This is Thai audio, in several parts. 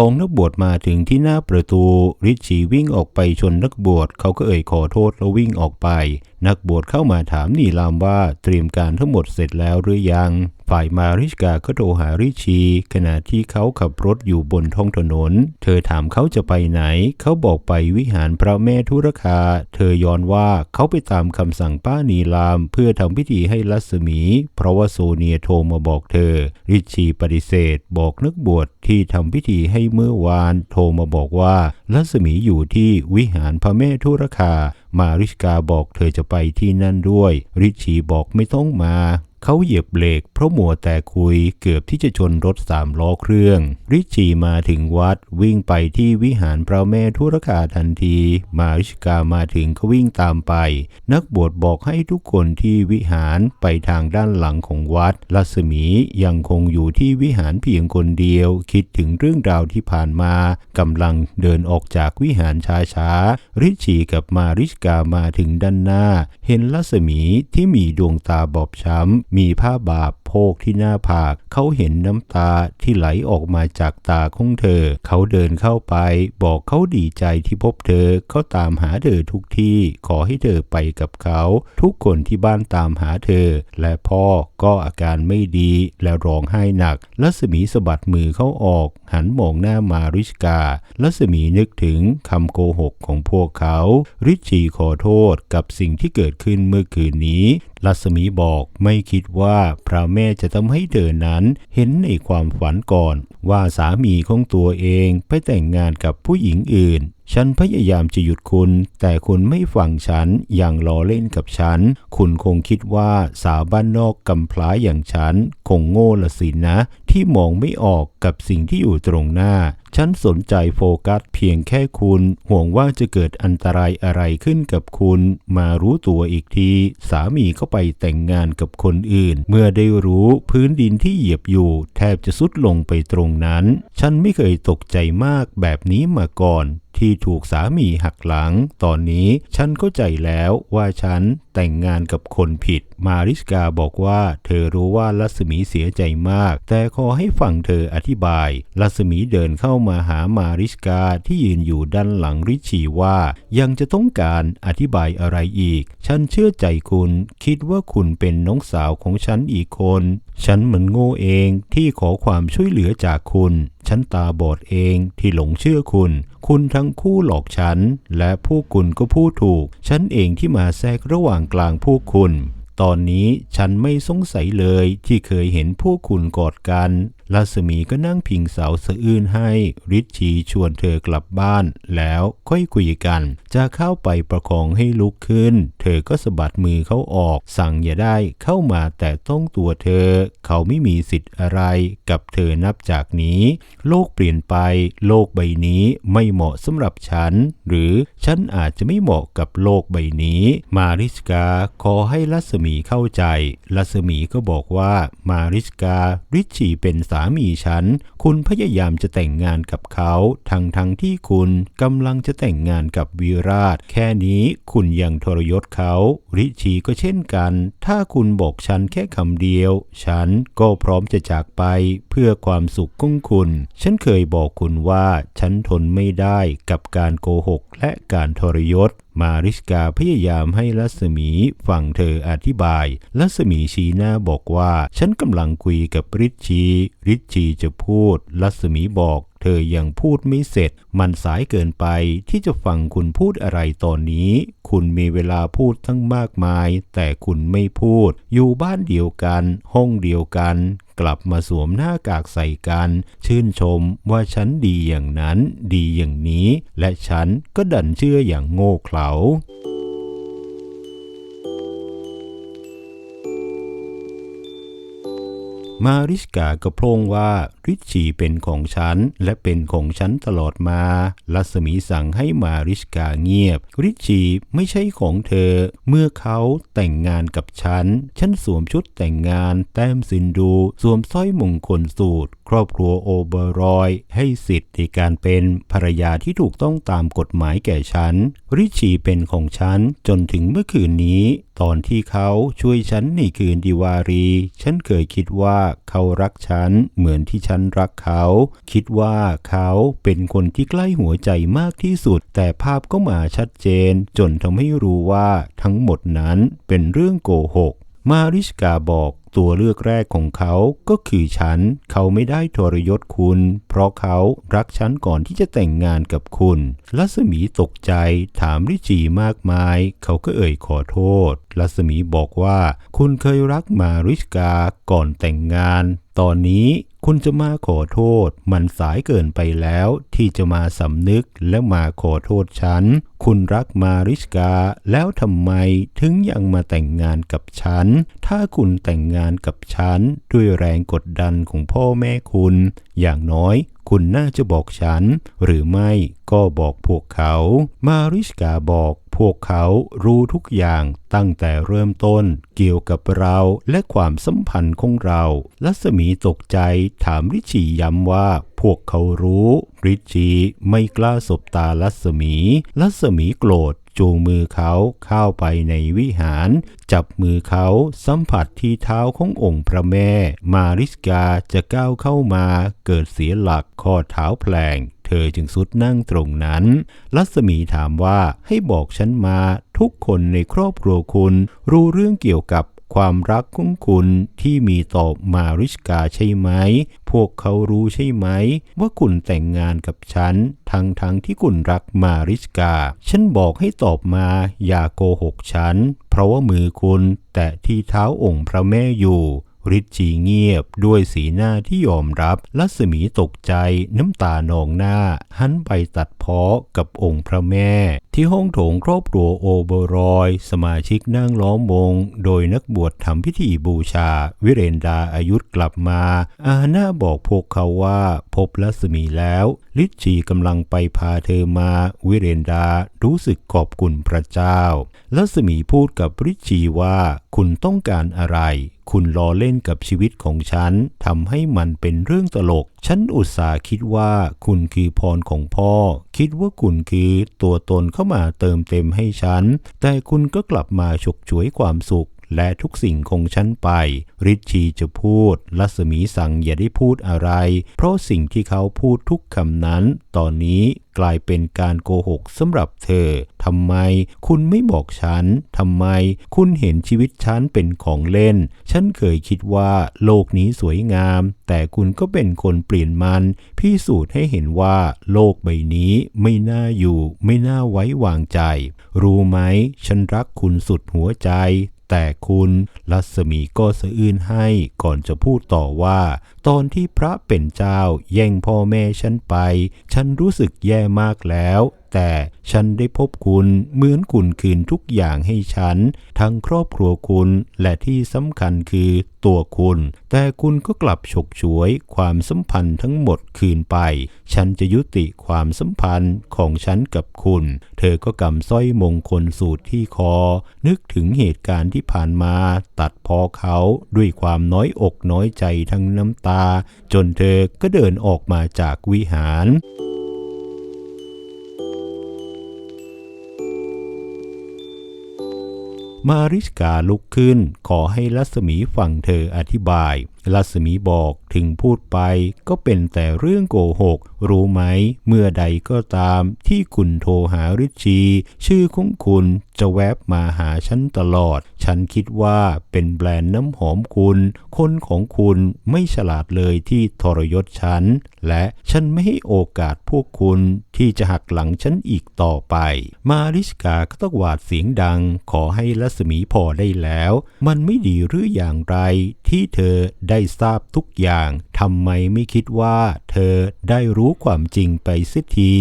สองนักบวชมาถึงที่หน้าประตูริชชีวิ่งออกไปชนนักบวชเขาก็เอ่ยขอโทษแล้ววิ่งออกไปนักบวชเข้ามาถามนีลามว่าเตรียมการทั้งหมดเสร็จแล้วหรือยัง ฝ่ายมาริชกาก็โทรหาริชี ขณะที่เขาขับรถอยู่บนท้องถนน เธอถามเขาจะไปไหน เขาบอกไปวิหารพระแม่ทุรคา เธอย้อนว่าเขาไปตามคำสั่งป้านีลามเพื่อทำพิธีให้รัศมี เพราะว่าโซเนียโทรมาบอกเธอ ริชีปฏิเสธ บอกนักบวชที่ทำพิธีให้เมื่อวาน โทรมาบอกว่ารัศมีอยู่ที่วิหารพระแม่ทุรคามาริชกาบอกเธอจะไปที่นั่นด้วย ริชีบอกไม่ต้องมา เขาเหยียบเบรกเพราะมัวแต่คุยเกือบที่จะชนรถสามล้อเครื่อง ริชีมาถึงวัดวิ่งไปที่วิหารพระแม่ทุรคาทันที มาริชกามาถึงก็วิ่งตามไป นักบวชบอกให้ทุกคนที่วิหารไปทางด้านหลังของวัดรัศมียังคงอยู่ที่วิหารเพียงคนเดียว คิดถึงเรื่องราวที่ผ่านมากำลังเดินออกจากวิหารช้าๆริชีกับมาริชกามาถึงด้านหน้า เห็นรัศมีที่มีดวงตาบอบช้ำมีผ้าบาปโพกที่หน้าผาก เขาเห็นน้ำตาที่ไหลออกมาจากตาของเธอ เขาเดินเข้าไป บอกเขาดีใจที่พบเธอ เขาตามหาเธอทุกที่ ขอให้เธอไปกับเขา ทุกคนที่บ้านตามหาเธอ และพ่อก็อาการไม่ดีและร้องไห้หนักรัศมีสะบัดมือเขาออก หันมองหน้ามาริชการัศมีนึกถึงคำโกหกของพวกเขา ริชีขอโทษกับสิ่งที่เกิดขึ้นเมื่อคืนนี้รัศมีบอกไม่คิดว่าพระแม่จะทำให้เธอนั้นเห็นในความฝันก่อน ว่าสามีของตัวเองไปแต่งงานกับผู้หญิงอื่น ฉันพยายามจะหยุดคุณ แต่คุณไม่ฟังฉันอย่างล้อเล่นกับฉัน คุณคงคิดว่าสาวบ้านนอกกำพร้าอย่างฉัน คงโง่ละสินะ ที่มองไม่ออกกับสิ่งที่อยู่ตรงหน้า ฉันสนใจโฟกัสเพียงแค่คุณ ห่วงว่าจะเกิดอันตรายอะไรขึ้นกับคุณ มารู้ตัวอีกที สามีก็ไปแต่งงานกับคนอื่น เมื่อได้รู้พื้นดินที่เหยียบอยู่ แทบจะสุดลงไปตรงนั้น ฉันไม่เคยตกใจมากแบบนี้มาก่อน ที่ถูกสามีหักหลัง ตอนนี้ฉันเข้าใจแล้วว่าฉันแต่งงานกับคนผิด มาริสกาบอกว่าเธอรู้ว่ารัศมีเสียใจมาก แต่ขอให้ฟังเธออธิบายรัศมีเดินเข้ามาหามาริสกาที่ยืนอยู่ด้านหลังริชีว่า ยังจะต้องการอธิบายอะไรอีก ฉันเชื่อใจคุณ คิดว่าคุณเป็นน้องสาวของฉันอีกคน ฉันเหมือนโง่เองที่ขอความช่วยเหลือจากคุณ ฉันตาบอดเองที่หลงเชื่อคุณ คุณทั้งคู่หลอกฉัน และพวกคุณก็พูดถูก ฉันเองที่มาแทรกระหว่างกลางพวกคุณ ตอนนี้ฉันไม่สงสัยเลยที่เคยเห็นพวกคุณกอดกัน รัศมีก็นั่งพิงเสาสะอื้นให้ริชชีชวนเธอกลับบ้านแล้วค่อยคุยกัน จะเข้าไปประคองให้ลุกขึ้น เธอก็สะบัดมือเขาออก สั่งอย่าได้เข้ามาแต่ต้องตัวเธอ เขาไม่มีสิทธิ์อะไรกับเธอนับจากนี้ โลกเปลี่ยนไป โลกใบนี้ไม่เหมาะสำหรับฉัน หรือฉันอาจจะไม่เหมาะกับโลกใบนี้ มาริสกาขอให้รัศมีเข้าใจ รัศมีก็บอกว่ามาริสการิชีเป็นสาามีฉัน คุณพยายามจะแต่งงานกับเขา ทั้งทั้งที่คุณกำลังจะแต่งงานกับวีราช แค่นี้คุณยังทรยศเขา ริชีก็เช่นกัน ถ้าคุณบอกฉันแค่คำเดียว ฉันก็พร้อมจะจากไปเพื่อความสุขของคุณ ฉันเคยบอกคุณว่าฉันทนไม่ได้กับการโกหกและการทรยศ มาริสกาพยายามให้ลัศมีฟังเธออธิบาย ลัศมีชี้หน้าบอกว่า ฉันกำลังคุยกับริชชีริชชีจะพูด ลัศมีบอก เธอยังพูดไม่เสร็จ มันสายเกินไปที่จะฟังคุณพูดอะไรตอนนี้ คุณมีเวลาพูดทั้งมากมาย แต่คุณไม่พูด อยู่บ้านเดียวกัน ห้องเดียวกันกลับมาสวมหน้ากากใส่กัน ชื่นชมว่าฉันดีอย่างนั้น ดีอย่างนี้ และฉันก็ดันเชื่ออย่างโง่เขลา มาริสกาก็โพงว่าริชีเป็นของฉัน และเป็นของฉันตลอดมา ลัสมีสั่งให้มาริสกาเงียบ ริชชีไม่ใช่ของเธอ เมื่อเขาแต่งงานกับฉัน ฉันสวมชุดแต่งงาน แต้มสินดู สวมสร้อยมงคลสูตร ครอบครัวโอเบอรอย ให้สิทธิ์ในการเป็นภรรยาที่ถูกต้องตามกฎหมายแก่ฉัน ริชชีเป็นของฉันจนถึงเมื่อคืนนี้ ตอนที่เขาช่วยฉันในคืนดิวารี ฉันเคยคิดว่าเขารักฉันเหมือนที่ฉันรักเขา คิดว่าเขาเป็นคนที่ใกล้หัวใจมากที่สุด แต่ภาพก็มาชัดเจน จนทำให้รู้ว่าทั้งหมดนั้นเป็นเรื่องโกหกมาริชกาบอก ตัวเลือกแรกของเขาก็คือฉัน เขาไม่ได้ทรยศคุณ เพราะเขารักฉันก่อนที่จะแต่งงานกับคุณลัศมีตกใจถามริจีมากมาย เขาก็เอ่ยขอโทษลัศมีบอกว่า คุณเคยรักมาริชกาก่อนแต่งงาน ตอนนี้ คุณจะมาขอโทษ มันสายเกินไปแล้วที่จะมาสำนึกและมาขอโทษฉัน คุณรักมาริชกา แล้วทำไมถึงยังมาแต่งงานกับฉัน ถ้าคุณแต่งงานกับฉัน ด้วยแรงกดดันของพ่อแม่คุณ อย่างน้อยคุณน่าจะบอกฉัน หรือไม่ก็บอกพวกเขา มาริชกาบอก พวกเขารู้ทุกอย่างตั้งแต่เริ่มต้นเกี่ยวกับเราและความสัมพันธ์ของเรารัศมีตกใจถามริชีย้ำว่าพวกเขารู้ริชีไม่กล้าสบตารัศมีรัศมีโกรธจูงมือเขาเข้าไปในวิหาร จับมือเขาสัมผัสที่เท้าขององค์พระแม่ มาริสกาจะก้าวเข้ามาเกิดเสียหลักข้อเท้าแผลง เธอจึงสุดนั่งตรงนั้นรัศมีถามว่าให้บอกฉันมาทุกคนในครอบครัวคุณ รู้เรื่องเกี่ยวกับความรักของคุณที่มีต่อมาริชกาใช่ไหม พวกเขารู้ใช่ไหม ว่าคุณแต่งงานกับฉัน ทั้งทั้งที่คุณรักมาริชกา ฉันบอกให้ตอบมาอย่าโกหกฉัน เพราะว่ามือคุณแตะที่เท้าองค์พระแม่อยู่ ริจีเงียบด้วยสีหน้าที่ยอมรับรัศมีตกใจน้ำตานองหน้า หันไปตัดเพ้อกับองค์พระแม่ ที่ห้องโถงครอบครัวโอเบอรอย สมาชิกนั่งล้อมวง โดยนักบวชทำพิธีบูชา วิเรนดาอายุกลับมา อาณาบอกพวกเขาว่าพบรัศมีแล้วลิชชีกำลังไปพาเธอมาวิเรนดารู้สึกขอบคุณพระเจ้ารัศมีพูดกับริชชีว่าคุณต้องการอะไร คุณล้อเล่นกับชีวิตของฉันทำให้มันเป็นเรื่องตลก ฉันอุตส่าห์คิดว่าคุณคือพรของพ่อ คิดว่าคุณคือตัวตนเข้ามาเติมเต็มให้ฉัน แต่คุณก็กลับมาฉกฉวยความสุข และทุกสิ่งของฉันไป ริชีจะพูดรัศมีสั่งอย่าได้พูดอะไร เพราะสิ่งที่เขาพูดทุกคำนั้น ตอนนี้กลายเป็นการโกหกสำหรับเธอ ทำไมคุณไม่บอกฉัน ทำไมคุณเห็นชีวิตฉันเป็นของเล่น ฉันเคยคิดว่าโลกนี้สวยงาม แต่คุณก็เป็นคนเปลี่ยนมันพิสูจน์ให้เห็นว่าโลกใบนี้ไม่น่าอยู่ ไม่น่าไว้วางใจ รู้ไหม ฉันรักคุณสุดหัวใจ แต่คุณลัศมีก็สะอื้นให้ก่อนจะพูดต่อว่า ตอนที่พระเป็นเจ้าแย่งพ่อแม่ฉันไป ฉันรู้สึกแย่มากแล้วแต่ฉันได้พบคุณเหมือนคุณคืนทุกอย่างให้ฉัน ทั้งครอบครัวคุณและที่สำคัญคือตัวคุณ แต่คุณก็กลับฉกฉวยความสัมพันธ์ทั้งหมดคืนไป ฉันจะยุติความสัมพันธ์ของฉันกับคุณ เธอก็กำสร้อยมงคลสูตรที่คอ นึกถึงเหตุการณ์ที่ผ่านมาตัดพอเขาด้วยความน้อยอกน้อยใจทั้งน้ำตา จนเธอก็เดินออกมาจากวิหาร มาริสกาลุกขึ้น ขอให้ลัศมีฟังเธออธิบาย ลัศมีบอกถึงพูดไปก็เป็นแต่เรื่องโกหกรู้ไหม เมื่อใดก็ตามที่คุณโทรหาริชี ชื่อของคุณจะแวบมาหาฉันตลอด ฉันคิดว่าเป็นแบรนด์น้ำหอมคุณ คนของคุณไม่ฉลาดเลยที่ทรยศฉัน และฉันไม่ให้โอกาสพวกคุณที่จะหักหลังฉันอีกต่อไป มาริสกาก็ต้องหวาดเสียงดัง ขอให้รัศมีพอได้แล้ว มันไม่ดีหรืออย่างไร ที่เธอได้ทราบทุกอย่างทำไมไม่คิดว่า เธอได้รู้ความจริงไปสิที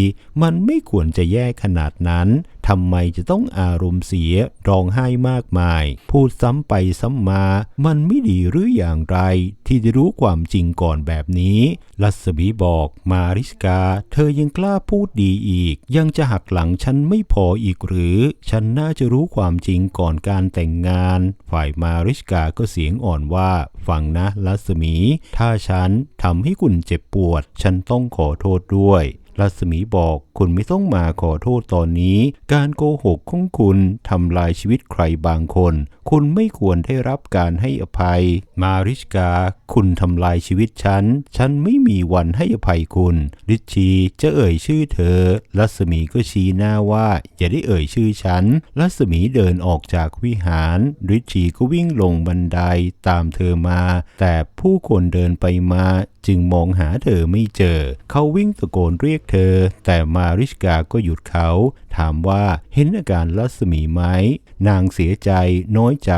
มันไม่ควรจะแย่ขนาดนั้น ทำไมจะต้องอารมณ์เสียร้องไห้มากมาย พูดซ้ำไปซ้ำมา มันไม่ดีหรืออย่างไร ที่จะรู้ความจริงก่อนแบบนี้รัศมีบอกมาริสกา เธอยังกล้าพูดดีอีก ยังจะหักหลังฉันไม่พออีกหรือ ฉันน่าจะรู้ความจริงก่อนการแต่งงาน ฝ่ายมาริสกาก็เสียงอ่อนว่าฟังนะรัศมี ถ้าฉันทำให้คุณเจ็บปวด ฉันต้องขอโทษด้วยรัศมีบอก คุณไม่ต้องมาขอโทษตอนนี้ การโกหกของคุณทำลายชีวิตใครบางคน คุณไม่ควรได้รับการให้อภัย มาริชกา คุณทำลายชีวิตฉัน ฉันไม่มีวันให้อภัยคุณ ริชีจะเอ่ยชื่อเธอรัศมีก็ชี้หน้าว่า อย่าได้เอ่ยชื่อฉันรัศมีเดินออกจากวิหาร ริชีก็วิ่งลงบันไดตามเธอมา แต่ผู้คนเดินไปมาจึงมองหาเธอไม่เจอ เขาวิ่งตะโกนเรียกเธอ แต่มาาริชกาก็หยุดเขา ถามว่าเห็นอาการลัศมีไหม นางเสียใจน้อยใจ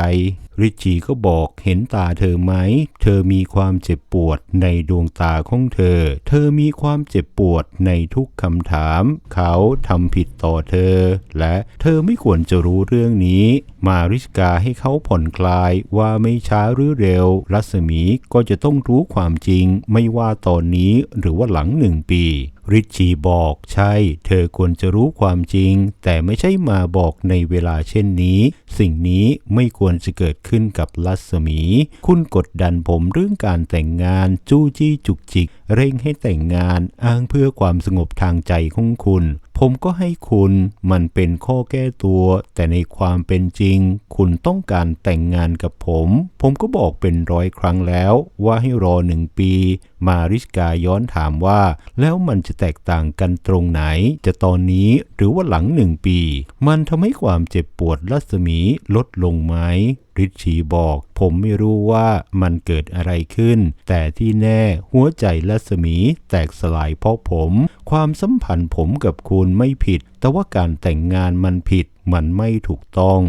ริชีก็บอกเห็นตาเธอไหม เธอมีความเจ็บปวดในดวงตาของเธอ เธอมีความเจ็บปวดในทุกคำถาม เขาทำผิดต่อเธอ และเธอไม่ควรจะรู้เรื่องนี้ มาริชกาให้เขาผ่อนคลายว่าไม่ช้าหรือเร็ว รัศมีก็จะต้องรู้ความจริง ไม่ว่าตอนนี้หรือว่าหลังหนึ่งปี ริชชีบอกใช่ เธอควรจะรู้ความจริง แต่ไม่ใช่มาบอกในเวลาเช่นนี้ สิ่งนี้ไม่ควรจะเกิดขึ้นกับรัศมี คุณกดดันผมเรื่องการแต่งงานจู้จี้จุกจิก เร่งให้แต่งงานอ้างเพื่อความสงบทางใจของคุณผมก็ให้คุณมันเป็นข้อแก้ตัว แต่ในความเป็นจริง คุณต้องการแต่งงานกับผม ผมก็บอกเป็นร้อยครั้งแล้วว่าให้รอหนึ่งปี มาริสกาย้อนถามว่า แล้วมันจะแตกต่างกันตรงไหน จะตอนนี้หรือว่าหลังหนึ่งปี มันทำให้ความเจ็บปวดรัศมีลดลงไหมริชชีบอก ผมไม่รู้ว่ามันเกิดอะไรขึ้น แต่ที่แน่หัวใจรัศมีแตกสลายเพราะผม ความสัมพันธ์ผมกับคุณไม่ผิด แต่ว่าการแต่งงานมันผิด มันไม่ถูกต้อง